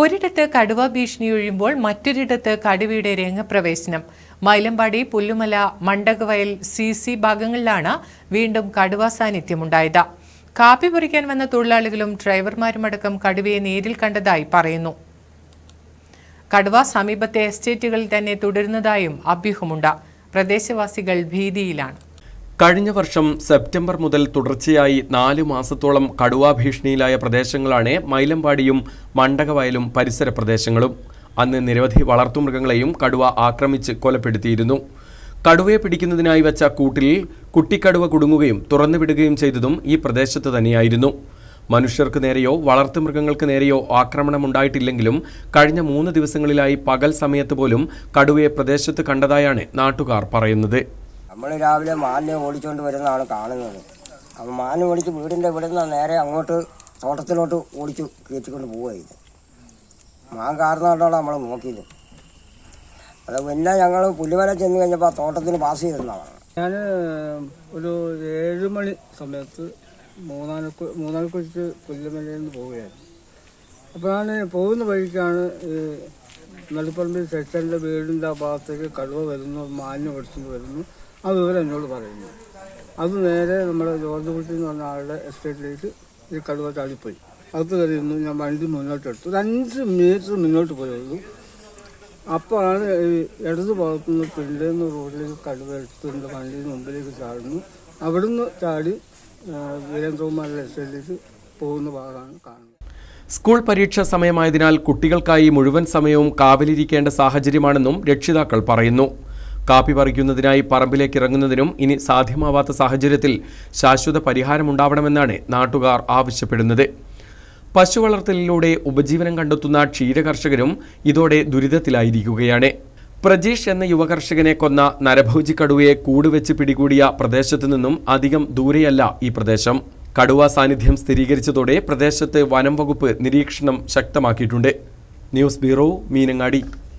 ഒരിടത്ത് കടുവ ഭീഷണി ഒഴിയുമ്പോൾ മറ്റൊരിടത്ത് കടുവയുടെ രംഗപ്രവേശനം. മൈലമ്പാടി പുല്ലുമല മണ്ടകവയൽ സി സി ഭാഗങ്ങളിലാണ് വീണ്ടും കടുവ സാന്നിധ്യമുണ്ടായത്. കാപ്പി പൊറിക്കാൻ വന്ന തൊഴിലാളികളും ഡ്രൈവർമാരുമടക്കം കടുവയെ നേരിൽ കണ്ടതായി പറയുന്നു. കടുവ സമീപത്തെ എസ്റ്റേറ്റുകളിൽ തന്നെ തുടരുന്നതായും അഭ്യൂഹമുണ്ട്. പ്രദേശവാസികൾ ഭീതിയിലാണ്. കഴിഞ്ഞ വർഷം സെപ്റ്റംബർ മുതൽ തുടർച്ചയായി നാല് മാസത്തോളം കടുവാ ഭീഷണിയിലായ പ്രദേശങ്ങളാണ് മൈലമ്പാടിയും മണ്ടകവയലും പരിസര പ്രദേശങ്ങളും. അന്ന് നിരവധി വളർത്തുമൃഗങ്ങളെയും കടുവ ആക്രമിച്ച് കൊലപ്പെടുത്തിയിരുന്നു. കടുവയെ പിടിക്കുന്നതിനായി വെച്ച കൂട്ടിൽ കുട്ടിക്കടുവ കുടുങ്ങുകയും തുറന്നുവിടുകയും ചെയ്തതും ഈ പ്രദേശത്ത് തന്നെയായിരുന്നു. മനുഷ്യർക്ക് നേരെയോ വളർത്തുമൃഗങ്ങൾക്ക് നേരെയോ ആക്രമണമുണ്ടായിട്ടില്ലെങ്കിലും കഴിഞ്ഞ മൂന്ന് ദിവസങ്ങളിലായി പകൽ സമയത്ത് പോലും കടുവയെ പ്രദേശത്ത് കണ്ടതായാണ് നാട്ടുകാർ പറയുന്നത്. നമ്മൾ രാവിലെ മാലിനെ ഓടിച്ചുകൊണ്ട് വരുന്നതാണ് കാണുന്നത്. അപ്പം മാലിന് ഓടിച്ച് വീടിന്റെ ഇവിടെ നിന്ന് നേരെ അങ്ങോട്ട് തോട്ടത്തിലോട്ട് ഓടിച്ച് കയറ്റിക്കൊണ്ട് പോവുകയത് മാൻ കാരണമായിട്ടാണ് നമ്മൾ നോക്കിയത്. അത് പിന്നെ ഞങ്ങൾ പുല്ലുവല ചെന്ന് കഴിഞ്ഞപ്പോൾ തോട്ടത്തിന് പാസ് ചെയ്തിരുന്നതാണ് ഞാൻ ഒരു ഏഴ് മണി സമയത്ത് മൂന്നാനക്കു മൂന്നാനക്കുറിച്ച് പുല്ലുമലയിൽ നിന്ന് പോവുകയായിരുന്നു. അപ്പോൾ ഞാൻ പോകുന്ന വഴിക്കാണ് ഈ നെല്ലിപ്പറമ്പിൽ സെച്ചന്റെ വീടിന്റെ ആ ഭാഗത്തേക്ക് കടുവ വരുന്നു മാലിന്യം ഓടിച്ചുകൊണ്ട് വരുന്നു. ആ വിവരം എന്നോട് പറയുന്നു. അത് നേരെ നമ്മുടെ ജോർജ് കുട്ടി എന്ന് പറഞ്ഞ ആളുടെ എസ്റ്റേറ്റിലേക്ക് ഈ കടുവ ചാടിപ്പോയി. അകത്ത് കയറിയിരുന്നു ഞാൻ വണ്ടി മുന്നോട്ട് എടുത്തു. ഒരു അഞ്ച് മീറ്റർ മുന്നോട്ട് പോയിരുന്നു. അപ്പോഴാണ് ഈ ഇടത് ഭാഗത്തുനിന്ന് പിള്ളേന്ന് റോഡിലേക്ക് കടുവ എടുത്തുകൊണ്ട് വണ്ടിയുടെ മുമ്പിലേക്ക് ചാടുന്നു. അവിടുന്ന് ചാടി വീരേന്ദ്രകുമാരുടെ എസ്റ്റേറ്റിലേക്ക് പോകുന്ന ഭാഗമാണ് കാണുന്നത്. സ്കൂൾ പരീക്ഷ സമയമായതിനാൽ കുട്ടികൾക്കായി മുഴുവൻ സമയവും കാവലിരിക്കേണ്ട സാഹചര്യമാണെന്നും രക്ഷിതാക്കൾ പറയുന്നു. കാപ്പി പറിക്കുന്നതിനായി പറമ്പിലേക്ക് ഇറങ്ങുന്നതിനും ഇനി സാധ്യമാവാത്ത സാഹചര്യത്തിൽ ശാശ്വത പരിഹാരമുണ്ടാവണമെന്നാണ് നാട്ടുകാർ ആവശ്യപ്പെടുന്നത്. പശു വളർത്തലിലൂടെ ഉപജീവനം കണ്ടെത്തുന്ന ക്ഷീരകർഷകരും ഇതോടെ ദുരിതത്തിലായിരിക്കുകയാണ്. പ്രജീഷ് എന്ന യുവകർഷകനെ കൊന്ന നരഭോജി കടുവയെ കൂടുവെച്ച് പിടികൂടിയ പ്രദേശത്തു നിന്നും അധികം ദൂരെയല്ല ഈ പ്രദേശം. കടുവ സാന്നിധ്യം സ്ഥിരീകരിച്ചതോടെ പ്രദേശത്ത് വനം വകുപ്പ് നിരീക്ഷണം ശക്തമാക്കിയിട്ടുണ്ട്. News bureau Meenangadi.